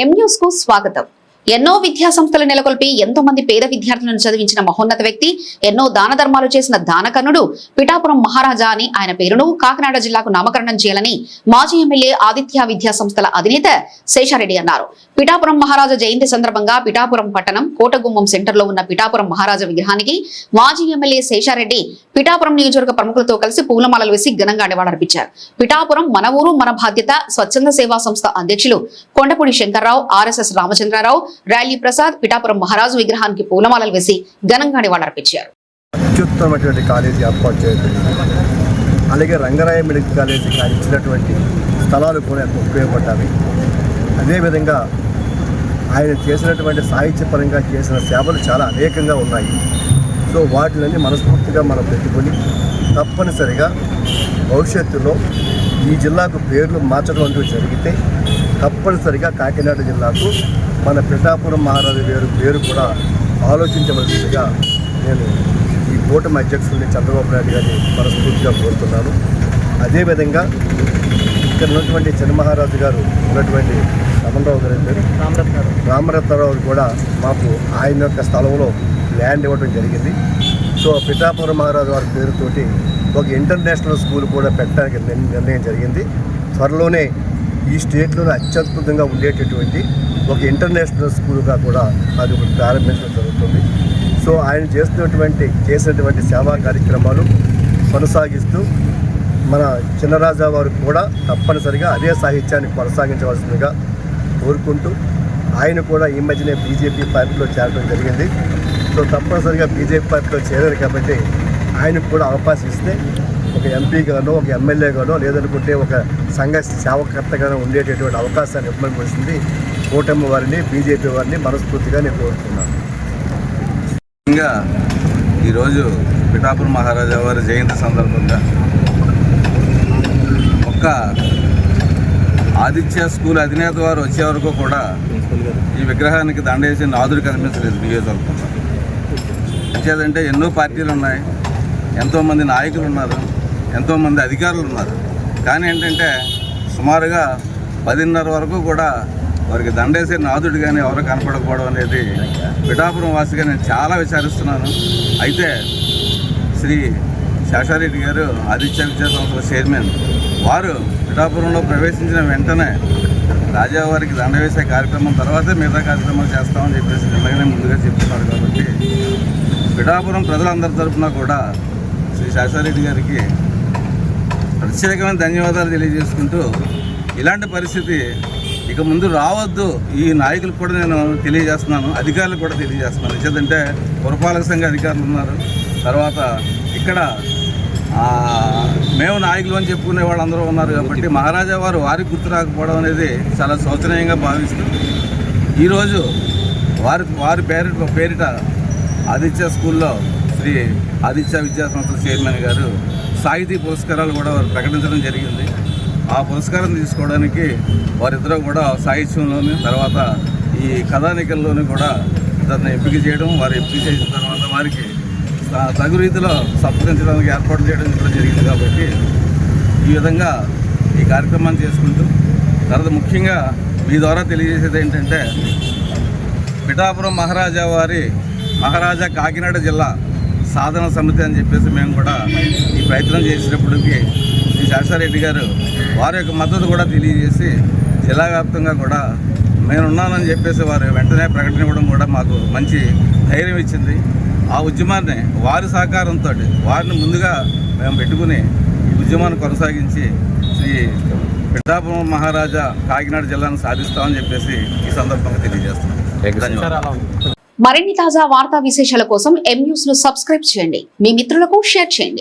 ఎం న్యూస్కు స్వాగతం. ఎన్నో విద్యా సంస్థలు నెలకొల్పి ఎంతో మంది పేద విద్యార్థులను చదివించిన మహోన్నత వ్యక్తి ఎన్నో దాన ధర్మాలు చేసిన దానకన్నుడు పిఠాపురం మహారాజా అని ఆయన పేరును కాకినాడ జిల్లాకు నామకరణం చేయాలని మాజీ ఎమ్మెల్యే ఆదిత్య విద్యా సంస్థల అధినేత శేషారెడ్డి అన్నారు. పిఠాపురం మహారాజా జయంతి సందర్భంగా పిఠాపురం పట్టణం కోటగుమ్మం సెంటర్లో ఉన్న పిఠాపురం మహారాజా విగ్రహానికి మాజీ ఎమ్మెల్యే శేషారెడ్డి పిఠాపురం నియోజకవర్గ ప్రముఖులతో కలిసి పూలమాలలు వేసి ఘనంగా నివాళులర్పించారు పిఠాపురం మన ఊరు మన బాధ్యత స్వచ్ఛంద సేవా సంస్థ అధ్యక్షులు కొండపూడి శంకర్రావు ఆర్ఎస్ఎస్ రామచంద్రరావు ర్యాలీ ప్రసాద్ పిఠాపురం మహారాజు విగ్రహానికి పూలమాలలు వేసి ఘనంగా నివాళులర్పించారు కాలేజీ ఏర్పాటు చేయడం. అలాగే రంగరాయ మెడికల్ కాలేజీకి ఇచ్చినటువంటి స్థలాలు కూడా ఉపయోగపడ్డాయి. అదేవిధంగా ఆయన చేసినటువంటి సాహిత్యపరంగా చేసిన సేవలు చాలా అనేకంగా ఉన్నాయి. సో వాటిని మనస్ఫూర్తిగా మనం పెట్టుకొని తప్పనిసరిగా భవిష్యత్తులో ఈ జిల్లాకు పేర్లు మార్చడం అంటూ జరిగితే తప్పనిసరిగా కాకినాడ జిల్లాకు మన పిఠాపురం మహారాజు పేరు పేరు కూడా ఆలోచించవలసిందిగా నేను ఈ కూటమి అధ్యక్షుడిని చంద్రబాబు నాయుడు గారిని మనస్ఫూర్తిగా కోరుతున్నాను. అదేవిధంగా ఇక్కడ ఉన్నటువంటి చిన్నమహారాజు గారు ఉన్నటువంటి రమణరావు గారి పేరు రామరత్నరావు కూడా మాకు ఆయన యొక్క స్థలంలో ల్యాండ్ ఇవ్వడం జరిగింది. సో పిఠాపురం మహారాజు వారి పేరుతోటి ఒక ఇంటర్నేషనల్ స్కూల్ కూడా పెట్టడానికి నిర్ణయం జరిగింది. త్వరలోనే ఈ స్టేట్లోనే అత్యద్భుతంగా ఉండేటటువంటి ఒక ఇంటర్నేషనల్ స్కూల్గా కూడా అది ఒకటి ప్రారంభించడం జరుగుతుంది. సో ఆయన చేస్తున్నటువంటి చేసినటువంటి సేవా కార్యక్రమాలు కొనసాగిస్తూ మన చిన్నరాజా వారు కూడా తప్పనిసరిగా అదే సాహిత్యాన్ని కొనసాగించవలసిందిగా కోరుకుంటూ ఆయన కూడా ఈ మధ్యనే బీజేపీ పార్టీలో చేరడం జరిగింది. సో తప్పనిసరిగా బీజేపీ పార్టీలో చేరారు కాబట్టి ఆయనకు కూడా అవకాశం ఇస్తే ఒక ఎంపీగానో ఒక ఎమ్మెల్యేగానో లేదనుకుంటే ఒక సంఘ సేవకర్తగానో ఉండేటటువంటి అవకాశాన్ని ఇవ్వవలసింది కూటమి వారిని బీజేపీ వారిని మనస్ఫూర్తిగా నేను కోరుతున్నాను. ముఖ్యంగా ఈరోజు పిఠాపురం మహారాజా వారి జయంతి సందర్భంగా ఒక్క ఆదిత్య స్కూల్ అధినేత వారు వచ్చే వరకు కూడా ఈ విగ్రహానికి దండేసి నాదుడు కనిపించలేదు నియోజకవర్గంలో. వచ్చేదంటే ఎన్నో పార్టీలు ఉన్నాయి. ఎంతోమంది నాయకులు ఉన్నారు. ఎంతోమంది అధికారులు ఉన్నారు. కానీ ఏంటంటే సుమారుగా పదిన్నర వరకు కూడా వారికి దండేసే నాదుడు కానీ ఎవరు కనపడకపోవడం అనేది పిఠాపురం వాసిగా నేను చాలా విచారిస్తున్నాను. అయితే శ్రీ శేషారెడ్డి గారు ఆదిత్య విద్యా సంస్థల చైర్మన్ వారు పిఠాపురంలో ప్రవేశించిన వెంటనే రాజావారికి దండ వేసే కార్యక్రమం తర్వాతే మిగతా కార్యక్రమాలు చేస్తామని చెప్పేసి నిన్నగానే ముందుగా చెప్తున్నారు కాబట్టి పిఠాపురం ప్రజలందరి తరఫున కూడా శ్రీ శేషారెడ్డి గారికి ప్రత్యేకమైన ధన్యవాదాలు తెలియజేసుకుంటూ ఇలాంటి పరిస్థితి ఇక ముందు రావద్దు. ఈ నాయకులకు కూడా నేను తెలియజేస్తున్నాను. అధికారులకు కూడా తెలియజేస్తున్నాను. ఎందుకంటే పురపాలక సంఘ అధికారులు ఉన్నారు. తర్వాత ఇక్కడ మేము నాయకులు అని చెప్పుకునే వాళ్ళందరూ ఉన్నారు కాబట్టి మహారాజా వారు వారికి గుర్తు రాకపోవడం అనేది చాలా శోచనీయంగా భావిస్తుంది. ఈరోజు వారి వారి పేరిట పేరిట ఆదిత్య స్కూల్లో శ్రీ ఆదిత్య విద్యా సంస్థల చైర్మన్ గారు సాహితీ పురస్కారాలు కూడా వారు ప్రకటించడం జరిగింది. ఆ పురస్కారం తీసుకోవడానికి వారిద్దరూ కూడా సాహిత్యంలోని తర్వాత ఈ కథానికల్లోని కూడా దాన్ని ఎంపిక చేయడం వారు ఎంపిక చేసిన తర్వాత వారికి తగు రీతిలో సత్కరించడానికి ఏర్పాటు చేయడం కూడా జరిగింది కాబట్టి ఈ విధంగా ఈ కార్యక్రమాన్ని చేసుకుంటూ తర్వాత ముఖ్యంగా మీ ద్వారా తెలియజేసేది ఏంటంటే పిఠాపురం మహారాజా వారి మహారాజా కాకినాడ జిల్లా సాధన సమితి అని చెప్పేసి మేము కూడా ఈ ప్రయత్నం చేసినప్పటికీ శ్రీ శాస్త్రారెడ్డి గారు వారి యొక్క మద్దతు కూడా తెలియజేసి జిల్లా వ్యాప్తంగా కూడా నేనున్నానని చెప్పేసి వారు వెంటనే ప్రకటన ఇవ్వడం కూడా మాకు మంచి ధైర్యం ఇచ్చింది. ఆ ఉద్యమాన్ని వారి సహకారంతో వారిని ముందుగా మేము పెట్టుకుని ఈ ఉద్యమాన్ని కొనసాగించి శ్రీ పిఠాపురం మహారాజా కాకినాడ జిల్లాను సాధిస్తామని చెప్పేసి ఈ సందర్భంగా తెలియజేస్తున్నాం. ధన్యవాదాలు. మరిన్ని తాజా వార్తా విశేషాల కోసం ఎం న్యూస్ను సబ్స్క్రైబ్ చేయండి. మీ మిత్రులకు షేర్ చేయండి.